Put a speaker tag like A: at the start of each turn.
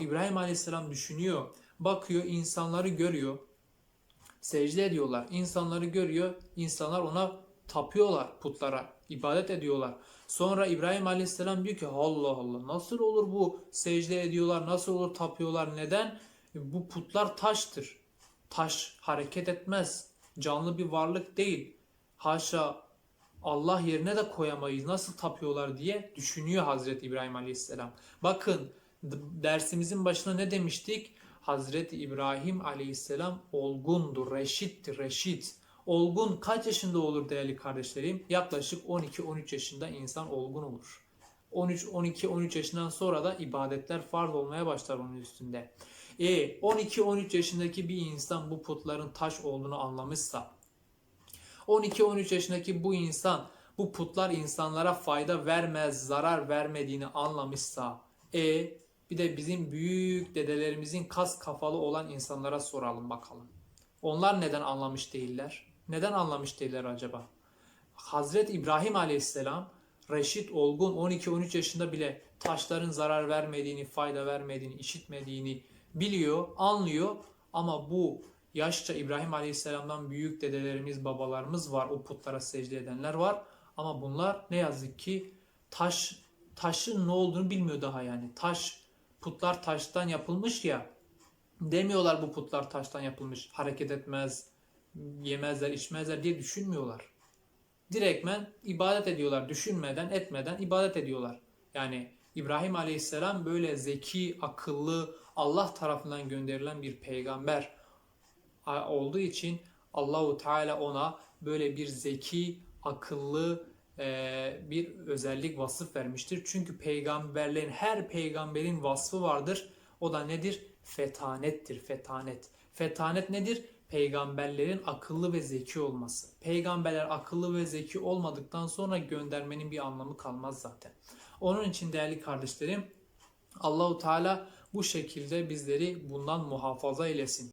A: İbrahim Aleyhisselam düşünüyor. Bakıyor insanları görüyor. Secde ediyorlar. İnsanları görüyor. İnsanlar ona tapıyorlar putlara. ibadet ediyorlar. Sonra İbrahim Aleyhisselam diyor ki Allah Allah nasıl olur bu secde ediyorlar nasıl olur tapıyorlar neden? Bu putlar taştır. Taş hareket etmez. Canlı bir varlık değil. Haşa Allah yerine de koyamayız. Nasıl tapıyorlar diye düşünüyor Hazreti İbrahim Aleyhisselam. Bakın dersimizin başına ne demiştik? Hazreti İbrahim Aleyhisselam olgundur, reşittir, reşit. Olgun kaç yaşında olur değerli kardeşlerim? Yaklaşık 12-13 yaşında insan olgun olur. 13 12 13 yaşından sonra da ibadetler farz olmaya başlar onun üstünde. E 12 13 yaşındaki bir insan bu putların taş olduğunu anlamışsa 12-13 yaşındaki bu insan bu putlar insanlara fayda vermez, zarar vermediğini anlamışsa e bir de bizim büyük dedelerimizin kas kafalı olan insanlara soralım bakalım. Onlar neden anlamış değiller? Neden anlamış değiller acaba? Hazreti İbrahim Aleyhisselam reşit olgun 12-13 yaşında bile taşların zarar vermediğini, fayda vermediğini, işitmediğini biliyor, anlıyor ama bu yaşça İbrahim Aleyhisselam'dan büyük dedelerimiz, babalarımız var. O putlara secde edenler var. Ama bunlar ne yazık ki taş taşın ne olduğunu bilmiyor daha yani. Taş putlar taştan yapılmış ya. Demiyorlar bu putlar taştan yapılmış. Hareket etmez, yemezler, içmezler diye düşünmüyorlar. Direktmen ibadet ediyorlar. Düşünmeden, etmeden ibadet ediyorlar. Yani İbrahim Aleyhisselam böyle zeki, akıllı, Allah tarafından gönderilen bir peygamber olduğu için Allahu Teala ona böyle bir zeki, akıllı bir özellik vasıf vermiştir. Çünkü peygamberlerin her peygamberin vasfı vardır. O da nedir? Fetanettir. Fetanet. Fetanet nedir? Peygamberlerin akıllı ve zeki olması. Peygamberler akıllı ve zeki olmadıktan sonra göndermenin bir anlamı kalmaz zaten. Onun için değerli kardeşlerim Allahu Teala bu şekilde bizleri bundan muhafaza eylesin.